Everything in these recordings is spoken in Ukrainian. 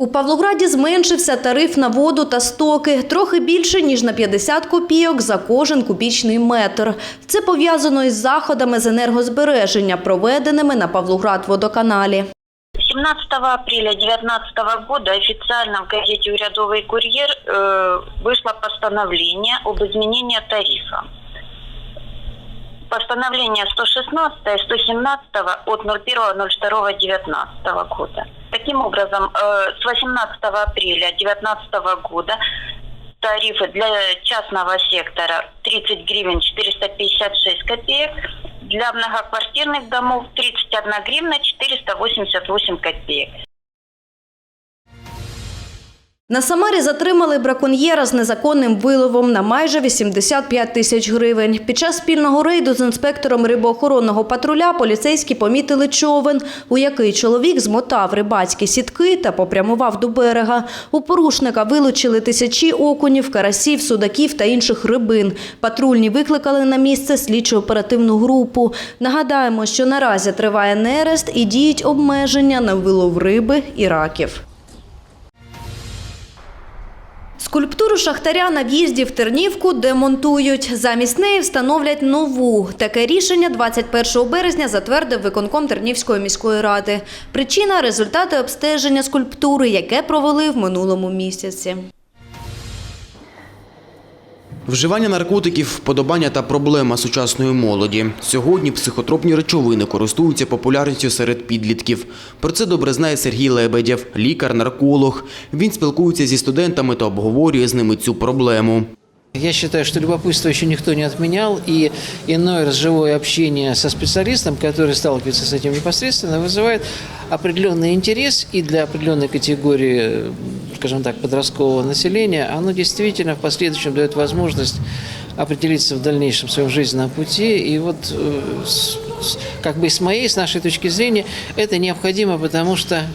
У Павлограді зменшився тариф на воду та стоки трохи більше ніж на 50 копійок за кожен кубічний метр. Це пов'язано із заходами з енергозбереження, проведеними на Павлоград-водоканалі. 17 апреля 2019 года официально в газете «Урядовый курьер» э, вышло постановление об изменении тарифа. Постановление 116 и 117 от 01.02.19 года. Таким образом, э, с 18 апреля 2019 года тарифы для частного сектора 30 гривен 456 копеек, для многоквартирных домов 31 гривна 488 копеек. На Самарі затримали браконьєра з незаконним виловом на майже 85 тисяч гривень. Під час спільного рейду з інспектором рибоохоронного патруля поліцейські помітили човен, у який чоловік змотав рибацькі сітки та попрямував до берега. У порушника вилучили тисячі окунів, карасів, судаків та інших рибин. Патрульні викликали на місце слідчо-оперативну групу. Нагадаємо, що наразі триває нерест і діють обмеження на вилов риби і раків. Скульптуру шахтаря на в'їзді в Тернівку демонтують. Замість неї встановлять нову. Таке рішення 21 березня затвердив виконком Тернівської міської ради. Причина – результати обстеження скульптури, яке провели в минулому місяці. Вживання наркотиків, вподобання та проблема сучасної молоді. Сьогодні психотропні речовини користуються популярністю серед підлітків. Про це добре знає Сергій Лебедєв, лікар-нарколог. Він спілкується зі студентами та обговорює з ними цю проблему. Я считаю, что любопытство еще никто не отменял, и иное раз живое общение со специалистом, который сталкивается с этим непосредственно, вызывает определенный интерес и для определенной категории, скажем так, подросткового населения, оно действительно в последующем дает возможность определиться в дальнейшем своем жизненном пути. И вот э, как бы с моей, с нашей точки зрения, это необходимо, потому что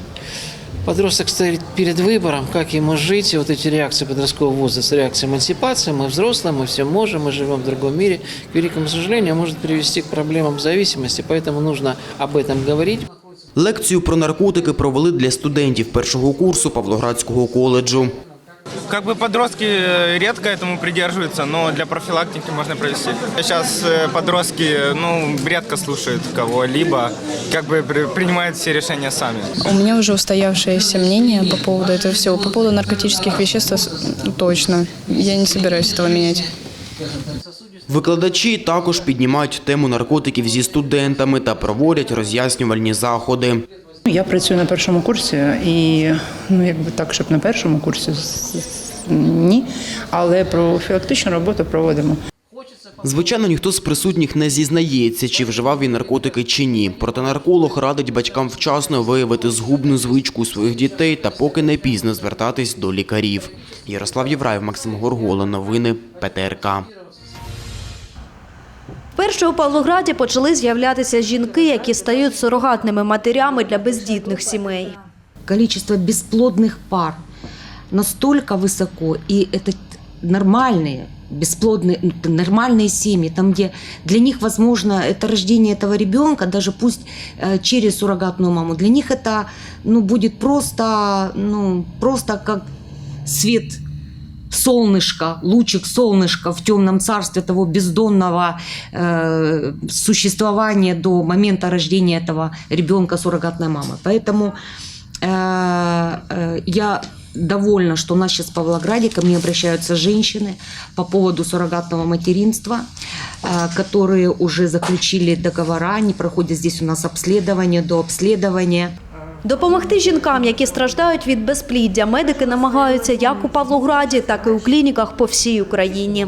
Подросток стоит перед выбором, как ему жить, и вот эти реакции подросткового возраста, реакция эмансипации, мы взрослые, мы все можем, мы живем в другом мире, к великому сожалению, может привести к проблемам зависимости, поэтому нужно об этом говорить. Лекцію про наркотики провели для студентів першого курсу Павлоградського коледжу. Как бы подростки э, редко этому придерживаются, но для профилактики можно провести. Сейчас э, подростки ну, редко слушают кого-либо, как бы при- принимают все решения сами. У меня уже устоявшееся мнение по поводу этого всего. По поводу наркотических веществ с- точно. Я не собираюсь этого менять. Викладачі також піднімають тему наркотиків зі студентами та проводять роз'яснювальні заходи. Я працюю на першому курсі і ну якби так, щоб на першому курсі ні, але профілактичну роботу проводимо. Звичайно, ніхто з присутніх не зізнається, чи вживав він наркотики чи ні. Проте нарколог радить батькам вчасно виявити згубну звичку своїх дітей та поки не пізно звертатись до лікарів. Ярослав Євраєв, Максим Горгола. Новини ПТРК. Вперше у Павлограді почали з'являтися жінки, які стають сурогатними матерями для бездітних сімей. количество бесплодных пар настолько высоко, и это нормальные бесплодные, ну, нормальные семьи, там, где для них, возможно, это рождение этого ребенка, даже пусть э, через суррогатную маму, для них это, ну, будет просто, ну, просто как свет солнышко, лучик солнышка в темном царстве того бездонного э, существования до момента рождения этого ребенка суррогатной мамы. Поэтому э, э, я довольна, что у нас сейчас в Павлограде ко мне обращаются женщины по поводу суррогатного материнства, э, которые уже заключили договора, они проходят здесь у нас обследование, до обследования. Допомогти жінкам, які страждають від безпліддя, медики намагаються як у Павлограді, так і у клініках по всій Україні.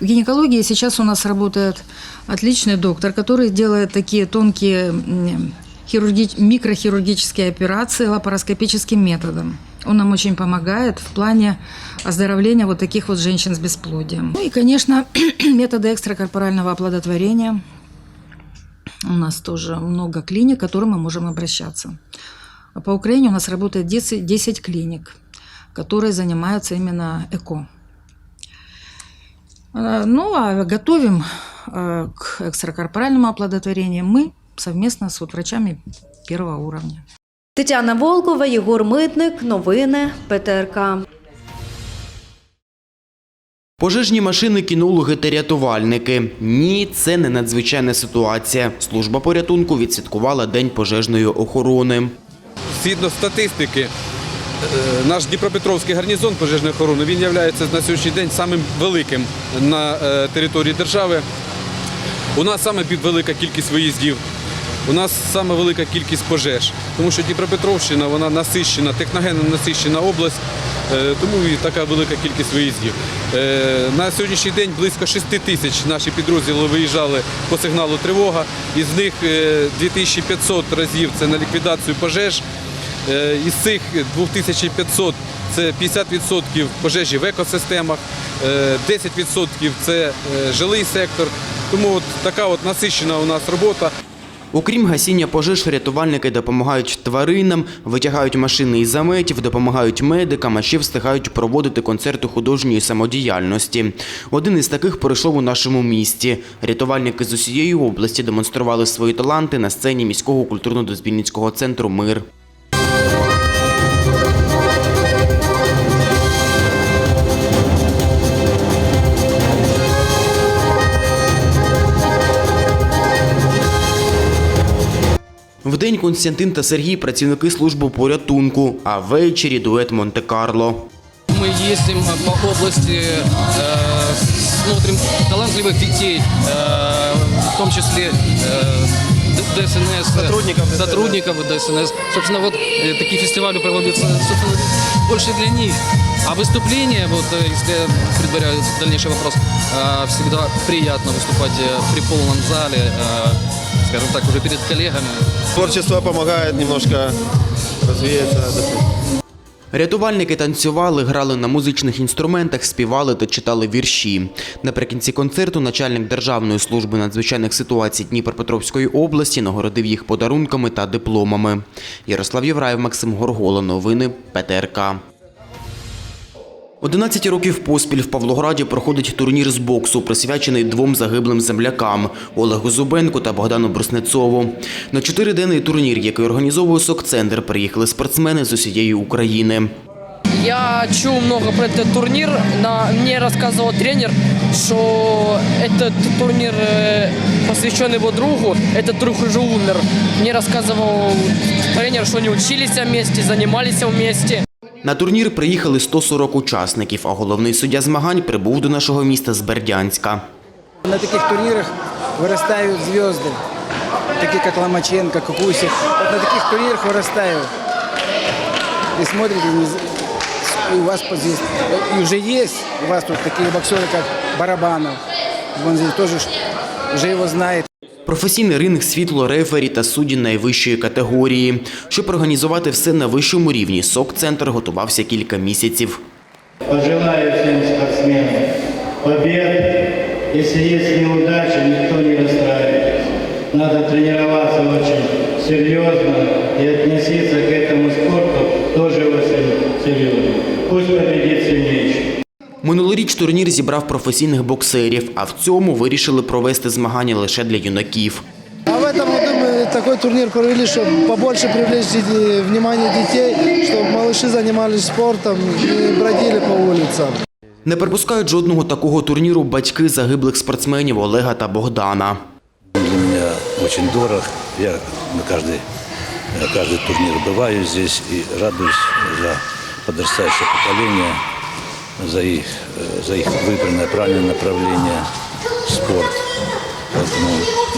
В гинекологии сейчас у нас работает отличный доктор, который делает такие тонкие м, хирурги- микрохирургические операции лапароскопическим методом. Он нам очень помогает в плане оздоровления вот таких вот женщин с бесплодием. Ну и, конечно, методы экстракорпорального оплодотворения. У нас тоже много клиник, к которым мы можем обращаться. А по Украине у нас работает 10, 10 клиник, которые занимаются именно ЭКО. Э, Ну, а готовим э, к экстракорпоральному оплодотворению мы совместно с вот врачами первого уровня. Тетяна Волкова, Єгор Митник. Новини ПТРК. Пожежні машини, кінологи та рятувальники. Ні, це не надзвичайна ситуація. Служба порятунку відсвяткувала День пожежної охорони. Згідно статистики, е, наш Дніпропетровський гарнізон пожежної охорони він є на сьогоднішній день самим великим на е, території держави. У нас саме велика кількість виїздів. У нас саме велика кількість пожеж, тому що Дніпропетровщина вона насищена, техногенно насищена область, е, тому і така велика кількість виїздів. На сьогоднішній день близько 6 тисяч наші підрозділи виїжджали по сигналу тривога. Із них е, 2500 разів це на ліквідацію пожеж. Е, Із цих 2500 це 50% пожежі в екосистемах, е, 10% це е, жилий сектор. Тому от така от насичена у нас робота. Окрім гасіння пожеж, рятувальники допомагають тваринам, витягають машини із заметів, допомагають медикам, а ще встигають проводити концерти художньої самодіяльності. Один із таких пройшов у нашому місті. Рятувальники з усієї області демонстрували свої таланти на сцені міського культурно-дозвільницького центру Мир. Вдень Константин та Сергій працівники служби порятунку, а ввечері дует Монте-Карло. Мы ездим э, по области, э, смотрим талантливых детей, э, в том числе э, Д- ДСНС, сотрудников, сотрудников ДСНС. Собственно, вот э, такие фестивали проводятся собственно, больше для них. А выступление, вот э, если я предваряю дальнейший вопрос, э, всегда приятно выступать э, при полном зале, э, скажем так, уже перед коллегами. Творчество помогает немножко развеяться. Рятувальники танцювали, грали на музичних інструментах, співали та читали вірші. Наприкінці концерту начальник Державної служби надзвичайних ситуацій Дніпропетровської області нагородив їх подарунками та дипломами. Ярослав Євраєв, Максим Горгола. Новини ПТРК. 11 років поспіль в Павлограді проходить турнір з боксу, присвячений двом загиблим землякам – Олегу Зубенку та Богдану Бруснецову. На чотириденний турнір, який організовує СОК-центр, приїхали спортсмени з усієї України. Я чув много про этот турнир. На, мне рассказывал тренер, что этот турнир э, посвящен его другу. Этот друг уже умер. Мне рассказывал тренер, что они учились вместе, занимались вместе. На турнір приїхали 140 учасників, а головний суддя змагань прибув до нашого міста з Бердянська. На таких турнирах вырастают звезды, такие как Ломаченко, Кукусик. Вот на таких турнирах вырастают. И смотрите, не з- и у вас вот здесь, и уже есть у вас тут такие боксеры, как Барабанов. Он здесь тоже ж- уже его знает. Професійний ринг, світло, рефері та судді найвищої категорії. Щоб організувати все на вищому рівні, СОК-центр готувався кілька місяців. Пожелаю всем спортсменам побед. Если есть неудачи, никто не расстраивайтесь. Надо тренироваться очень серьезно и относиться к этому спорту тоже очень серьезно. Пусть победит сильнейший. Минулоріч турнір зібрав професійних боксерів, а в цьому вирішили провести змагання лише для юнаків. А в этом году мы такой турнир провели, чтобы побольше привлечь дети- внимание детей, чтобы малыши занимались спортом и бродили по улицам. Не припускають жодного такого турніру батьки загиблих спортсменів Олега та Богдана. Для меня очень дорог. Я на каждый, на каждый турнир бываю здесь и радуюсь за подрастающее поколение, за их, э, за их выбранное правильное направление в спорт. Поэтому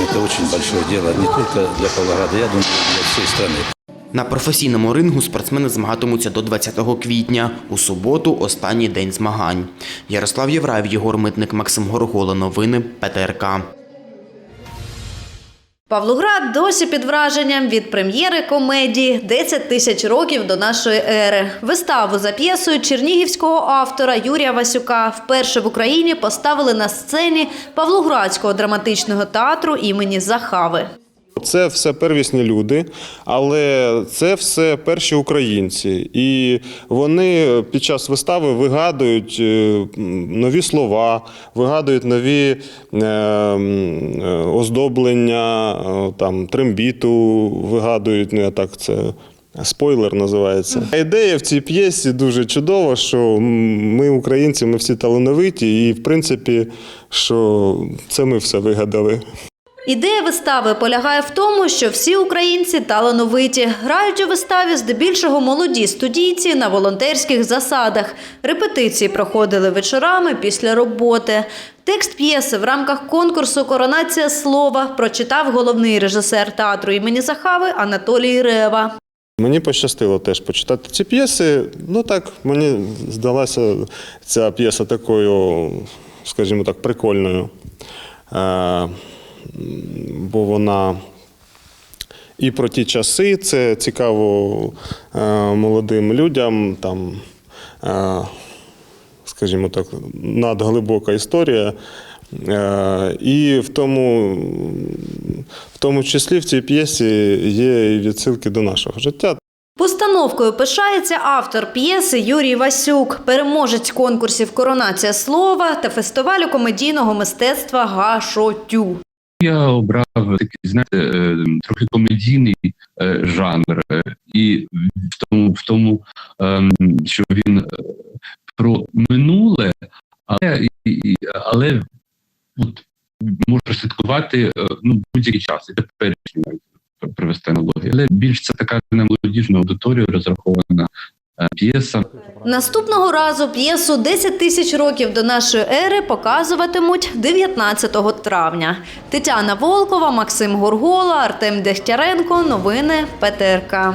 это очень большое дело не только для Павлограда, я думаю, для всей страны. На професійному рингу спортсмени змагатимуться до 20 квітня. У суботу – останній день змагань. Ярослав Євраєв, Єгор Митник, Максим Горгола. Новини ПТРК. Павлоград досі під враженням від прем'єри комедії «10 тисяч років до нашої ери. Виставу за п'єсою чернігівського автора Юрія Васюка вперше в Україні поставили на сцені Павлоградського драматичного театру імені Захави. Це все первісні люди, але це все перші українці. І вони під час вистави вигадують е, нові слова, вигадують нові е, е, оздоблення, там, трембіту вигадують, ну я так це Спойлер називається. Ідея в цій п'єсі дуже чудова, що ми, українці, ми всі талановиті, і в принципі, що це ми все вигадали. Ідея вистави полягає в тому, що всі українці талановиті. Грають у виставі здебільшого молоді студійці на волонтерських засадах. Репетиції проходили вечорами після роботи. Текст п'єси в рамках конкурсу Коронація слова прочитав головний режисер театру імені Захави Анатолій Рева. Мені пощастило теж почитати ці п'єси. Ну так, мені здалася ця п'єса такою, скажімо так, прикольною. Бо вона і про ті часи, це цікаво е, молодим людям, там, е, скажімо так, надглибока історія. Е, І в тому, в тому числі в цій п'єсі є і відсилки до нашого життя. Постановкою пишається автор п'єси Юрій Васюк, переможець конкурсів Коронація слова та фестивалю комедійного мистецтва Гашотю. Я обрав такий, знаєте, е, трохи комедійний е, жанр, е, і в тому, в тому ем, що він про минуле, але, але от, може слідкувати ну, будь-який час, і теперішній навіть привести аналогію. Але більш це така на молодіжну аудиторію розрахована п'єса. Наступного разу п'єсу «10 тисяч років до нашої ери показуватимуть 19 травня. Тетяна Волкова, Максим Горгола, Артем Дехтяренко. Новини ПТРК.